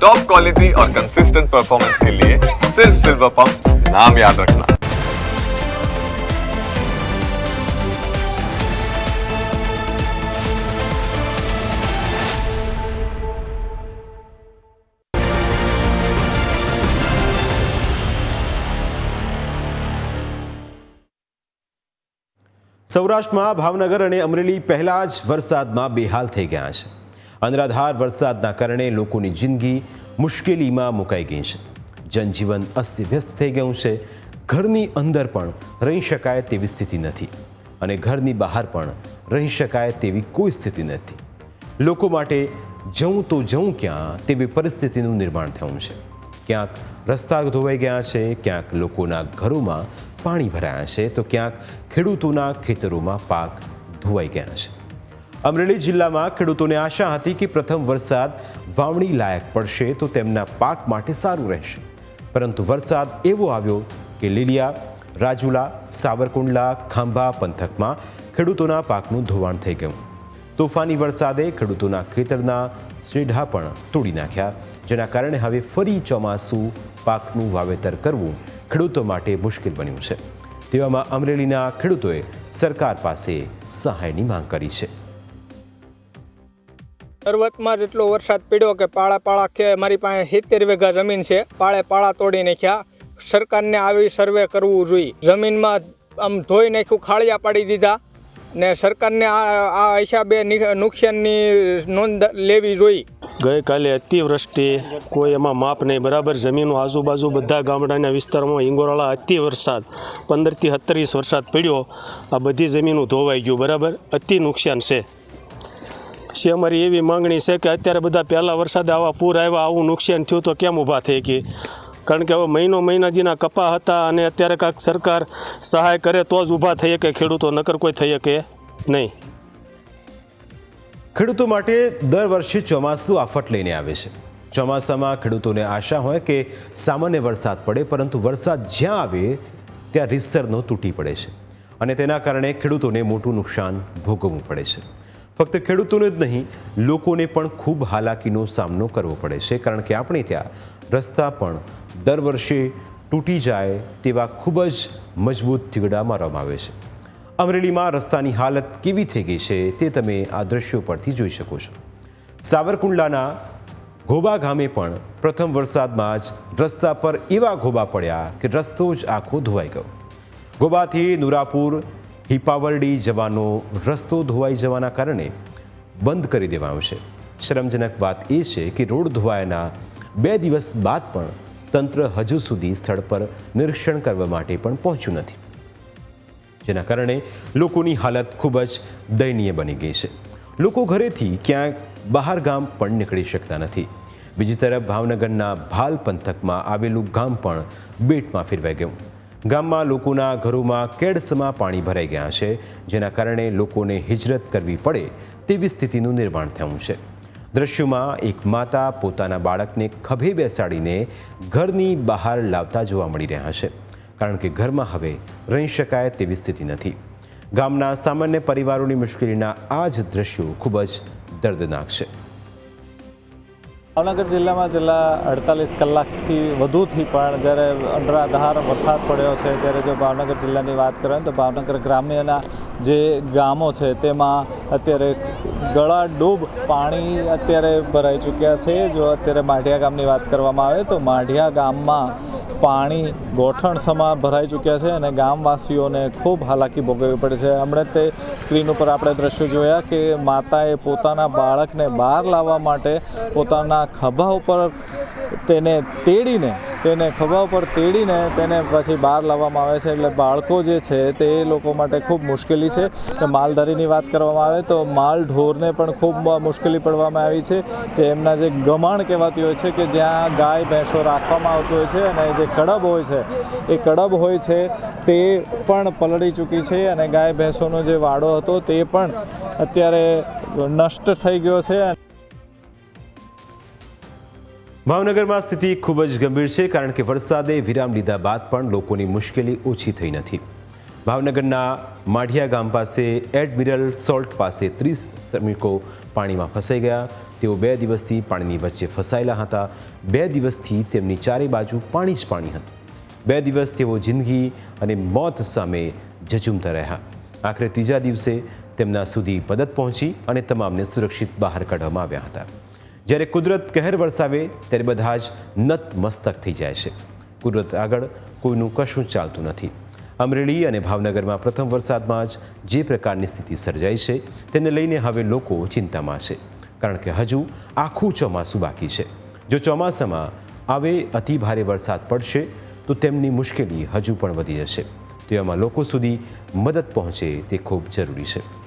Top quality और consistent performance के लिए सिर्फ सिल्वर पंप नाम याद रखना સૌરાષ્ટ્રમાં ભાવનગર અને અમરેલી પહેલા જ વરસાદમાં બેહાલ થઈ ગયા છે અનરાધાર વરસાદના કારણે લોકોની જિંદગી મુશ્કેલીમાં મુકાઈ ગઈ છે. જનજીવન અસ્તવ્યસ્ત થઈ ગયું છે. ઘરની અંદર પણ રહી શકાય તેવી સ્થિતિ નથી અને ઘરની બહાર પણ રહી શકાય તેવી કોઈ સ્થિતિ નથી. લોકો માટે જવું તો જવું ક્યાં તેવી પરિસ્થિતિનું નિર્માણ થયું છે. ક્યાંક રસ્તા ધોવાઈ ગયા છે, ક્યાંક લોકોના ઘરોમાં પાણી ભરાયા છે, તો ક્યાંક ખેડૂતોના ખેતરોમાં પાક ધોવાઈ ગયા છે. અમરેલી જિલ્લામાં ખેડૂતોને આશા હતી કે પ્રથમ વરસાદ વાવણી લાયક પડશે તો તેમના પાક માટે સારું રહેશે. પરંતુ વરસાદ એવો આવ્યો કે લીલિયા, રાજુલા, સાવરકુંડલા, ખાંભા પંથકમાં ખેડૂતોના પાકનું ધોવાણ થઈ ગયું. તોફાની વરસાદે ખેડૂતોના ખેતરના શેઢા પણ તોડી નાખ્યા, જેના કારણે હવે ફરી ચોમાસું પાકનું વાવેતર કરવું ખેડૂતો માટે મુશ્કેલ બન્યું છે. તેવામાં અમરેલીના ખેડૂતોએ સરકાર પાસે સહાયની માંગ કરી છે. શરૂઆતમાં જ એટલો વરસાદ પડ્યો કે પાળા પાળા કે મારી પાસે સિત્તેર વીઘા જમીન છે, પાળે પાળા તોડી નાખ્યા. સરકારને આવી સર્વે કરવું જોઈએ. જમીનમાં આમ ધોઈ નાખ્યું, ખાળિયા પાડી દીધા ને સરકારને આ આ હિસાબે નુકસાનની નોંધ લેવી જોઈએ. ગઈકાલે અતિવૃષ્ટિ, કોઈ એમાં માપ નહીં. બરાબર જમીનો આજુબાજુ બધા ગામડાના વિસ્તારોમાં હિંગોરાળા અતિ વરસાદ પંદરથી સત્તરીસ વરસાદ પડ્યો. આ બધી જમીનો ધોવાઈ ગયું. બરાબર? અતિ નુકસાન છે. છે અમારી એવી માંગણી છે કે અત્યારે બધા પહેલાં વરસાદે આવા પૂર આવ્યા, આવું નુકસાન થયું તો કેમ ઊભા થઈ ગઈ કારણ કે હવે મહિનો મહિના જેના કપા હતા અને અત્યારે કાંઈક સરકાર સહાય કરે તો જ ઊભા થઈ શકે, ખેડૂતો નકર કોઈ થઈ શકે નહીં. ખેડૂતો માટે દર વર્ષે ચોમાસું આફત લઈને આવે છે. ચોમાસામાં ખેડૂતોને આશા હોય કે સામાન્ય વરસાદ પડે, પરંતુ વરસાદ જ્યાં આવે ત્યાં રીતસરનો તૂટી પડે છે. અને તેના કારણે ખેડૂતોને મોટું નુકસાન ભોગવવું પડે છે. ફક્ત ખેડૂતોને જ નહીં, લોકોને પણ ખૂબ હાલાકીનો સામનો કરવો પડે છે. કારણ કે આપણે ત્યાં રસ્તા પણ દર વર્ષે તૂટી જાય તેવા ખૂબ જ મજબૂત થીગડા મારવામાં આવે છે. અમરેલીમાં રસ્તાની હાલત કેવી થઈ ગઈ છે તે તમે આ દ્રશ્યો પરથી જોઈ શકો છો. સાવરકુંડલાના ઘોબા ગામે પણ પ્રથમ વરસાદમાં જ રસ્તા પર એવા ઘોબા પડ્યા કે રસ્તો જ આખો ધોવાઈ ગયો. ગોબાથી નુરાપુર હિપાવરડી જવાનો રસ્તો ધોવાઈ જવાના કારણે બંધ કરી દેવાયો છે શરમજનક વાત એ છે કે રોડ ધોવાયાના બે દિવસ બાદ પણ તંત્ર હજુ સુધી સ્થળ પર નિરીક્ષણ કરવા માટે પણ પહોંચ્યું નથી. જેના કારણે લોકોની હાલત ખૂબ જ દયનીય બની ગઈ છે. લોકો ઘરેથી ક્યાંક બહાર ગામ પણ નીકળી શકતા નથી. બીજી તરફ ભાવનગરના ભાલ પંથકમાં આવેલું ગામ પણ બેટમાં ફેરવાઈ ગયું. ગામમાં લોકોના ઘરોમાં કેડસમાં પાણી ભરાઈ ગયા છે, જેના કારણે લોકોને હિજરત કરવી પડે તેવી સ્થિતિનું નિર્માણ થયું છે. દ્રશ્યોમાં એક માતા પોતાના બાળકને ખભે બેસાડીને ઘરની બહાર લાવતા જોવા મળી રહ્યા છે, કારણ કે ઘરમાં હવે રહી શકાય તેવી સ્થિતિ નથી. ગામના સામાન્ય પરિવારોની મુશ્કેલીના આ જ દ્રશ્યો ખૂબ જ દર્દનાક છે. ભાવનગર જિલ્લામાં છેલ્લા અડતાલીસ કલાકથી વધુથી પણ જ્યારે અનરાધાર વરસાદ પડ્યો છે, ત્યારે જો ભાવનગર જિલ્લાની વાત કરીએ તો ભાવનગર ગ્રામ્યના જે ગામો છે, તેમાં અત્યારે ગળા ડૂબ પાણી અત્યારે ભરાઈ ચૂક્યા છે. જો અત્યારે માઢિયા ગામની વાત કરવામાં આવે તો માઢિયા ગામમાં પાણી ગોઠણસમા ભરાઈ ચૂક્યા છે અને ગામવાસીઓને ખૂબ હાલાકી ભોગવવી પડે છે. હમણાં તે સ્ક્રીન ઉપર આપણે દ્રશ્યો જોયા કે માતાએ પોતાના બાળકને બહાર લાવવા માટે પોતાના ખભા ઉપર તેને તેડીને, તેને ખભા ઉપર તેડીને તેને પછી બહાર લાવવામાં આવે છે. એટલે બાળકો જે છે તે લોકો માટે ખૂબ મુશ્કેલી છે. કે માલધારીની વાત કરવામાં આવે તો માલ ઢોરને પણ ખૂબ મુશ્કેલી પડવામાં આવી છે. જે એમના જે ગમાણ કહેવાતી હોય છે કે જ્યાં ગાય, ભેંસો રાખવામાં આવતી હોય છે અને જે કડબ હોય છે. એ કડબ હોય છે તે પણ પલળી ચૂકી છે અને ગાય ભેંસોનો જે વાડો હતો તે પણ અત્યારે નષ્ટ થઈ ગયો છે. ભાવનગરમાં સ્થિતિ ખૂબ જ ગંભીર છે કારણ કે વરસાદે વિરામ લીધા બાદ પણ લોકોની મુશ્કેલી ઓછી થઈ નથી. ભાવનગરના માઢિયા ગામ પાસે એડમિરલ સોલ્ટ પાસે ત્રીસ શ્રમિકો પાણીમાં ફસાઈ ગયા. તેઓ બે દિવસથી પાણીની વચ્ચે ફસાયેલા હતા. બે દિવસથી તેમની ચારે બાજુ પાણી જ પાણી હતું. બે દિવસ તેઓ જિંદગી અને મોત સામે ઝઝૂમતા રહ્યા. આખરે ત્રીજા દિવસે તેમના સુધી મદદ પહોંચી અને તમામને સુરક્ષિત બહાર કાઢવામાં આવ્યા હતા. જ્યારે કુદરત કહેર વરસાવે ત્યારે બધા જ નતમસ્તક થઈ જાય છે. કુદરત આગળ કોઈનું કશું ચાલતું નથી. અમરેલી અને ભાવનગરમાં પ્રથમ વરસાદમાં જ જે પ્રકારની સ્થિતિ સર્જાઈ છે, તેને લઈને હવે લોકો ચિંતામાં છે. કારણ કે હજુ આખું ચોમાસું બાકી છે. જો ચોમાસામાં આવે અતિ ભારે વરસાદ પડશે, તો તેમની મુશ્કેલી હજુ પણ વધી જશે. તેવામાં લોકો સુધી મદદ પહોંચે તે ખૂબ જરૂરી છે.